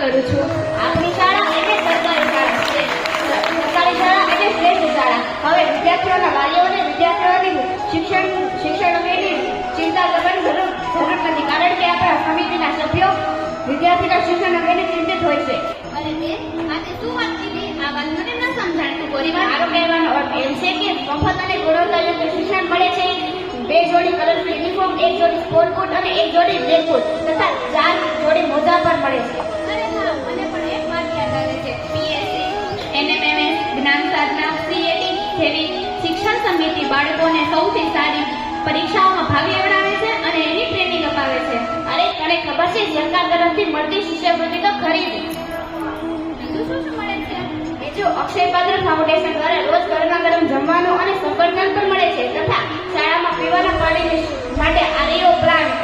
કરું છું. આપની શાળા એટલે સરકારી શાળા છે. સરકારી શાળા એટલે શ્રેષ્ઠ શાળા. હવે વિદ્યાર્થીઓના વાલીઓને વિદ્યાર્થીઓની શિક્ષણ શિક્ષણ અંગેની ચિંતા કરવાની જરૂર જરૂર નથી. કારણ કે આપણા સમિતિના સભ્યો વિદ્યાર્થીના શિક્ષણ અંગેની ચિંતિત હોય છે. અને તે આજે શું વાત કીધી? આ વાત મને ન સમજાણ તું બોરી મારો કહેવાનો અર્થ એમ છે કે મફત અને ગુણવત્તાયુક્ત શિક્ષણ બે જોડી કલરફુલ યુનિફોર્મ એક જોડી સ્પોર્ટ કોટ અને એક જોડી બ્લેક કોટ તથા ચાર જોડી મોજા પણ મળે છે. જેવી શિક્ષણ સમિતિ બાળકોને સૌથી સારી પરીક્ષાઓમાં ભાગ લેવડાવે છે અને એની ટ્રેનિંગ અપાવે છે. અરે તને ખબર છે સરકાર તરફથી મળતી શિષ્યવૃત્તિ તો ખરી શું શું બીજું અક્ષય પાત્ર ફાઉન્ડેશન દ્વારા રોજ ગરમા ગરમ જમવાનું અને પીવાના પાણી માટે આર્યો પ્લાન્ટ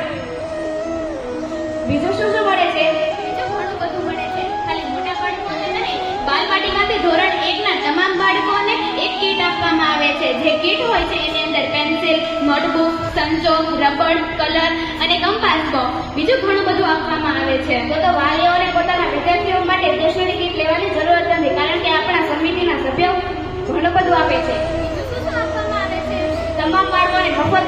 બીજું શું શું મળે છે? બીજું ઘણું બધું મળે છે. ખાલી મોટા બાળકોને નહીં બાલવાટીમાંથી ધોરણ એકના તમામ બાળકોને એક કીટ આપવામાં આવે છે. જે કીટ હોય છે એની અંદર પેન્સિલ નોટબુક સંચો રબર કલર અને કંપાસ બોક્સ. બીજું ઘણું બધું આપવામાં આવે છે. તો તો વાલીઓને પોતાના વિદ્યાર્થીઓ માટે સ્ટેશનરી કીટ લેવાની જરૂરત નથી કારણ કે આપણા સમિતિના સભ્યો ઘણું બધું આપે છે. તમામ બાળકોને મફત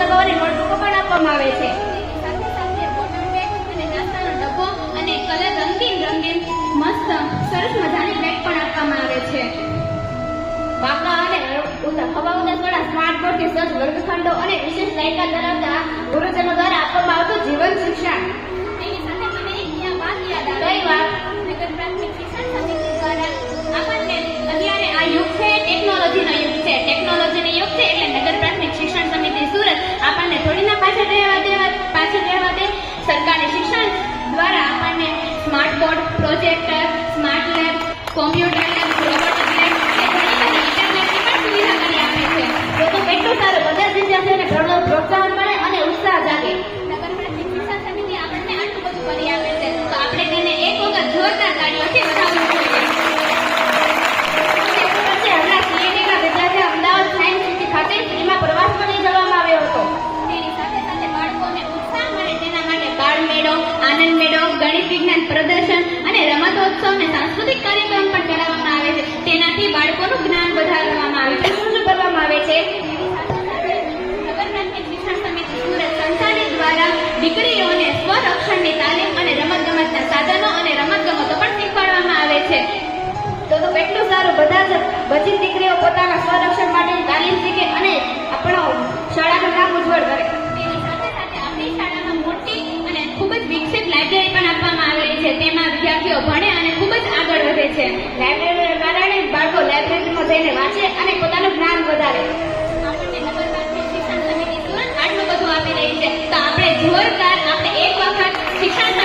અને નોટબુકો પણ આપવામાં આવે છે. તેની સાથે સાથે બોટલ બેગ અને નાસ્તાનો ડબ્બો અને કલર રંગીન રંગીન મસ્ત સરસ મજાની બેગ પણ આપવામાં આવે છે. પાકા અને હવા ઉદાસવાળા સ્માર્ટ બોર્ડથી સજ્જ વર્ગખંડો અને વિશેષ લાયકા ધરાવતા ગુરુજનો દ્વારા આપવામાં આવતું જીવન શિક્ષણ. પ્રોજેક્ટર સ્માર્ટ લેબ કોમ્પ્યુટર સ્વરક્ષણની તાલીમ અને રમતગમતના સાધનો અને રમતગમતો પણ શીખવાડવામાં આવે છે. તો તો કેટલું સારું બધા જ બધી દીકરીઓ પોતાના સ્વરક્ષણ માટેની તાલીમ શીખે અને આપણો શાળાનું નામ ઉજ્જવળ કરે. તેની સાથે સાથે આપણી શાળામાં મોટી અને ખૂબ જ વિકસિત લાઇબ્રેરી પણ આપવામાં આવેલી છે. તેમાં વિદ્યાર્થીઓ ભણે અને ખૂબ જ આગળ વધે છે. લાઇબ્રેરીના કારણે બાળકો લાઇબ્રેરીમાં જઈને વાંચે અને પોતાનું જ્ઞાન વધારે. આપણને નગર શિક્ષણ સમિતિ સુરત આટલું બધું આપી રહી છે. તો આપણે જોરદાર આપણે એક વખત શિક્ષણ સમિતિ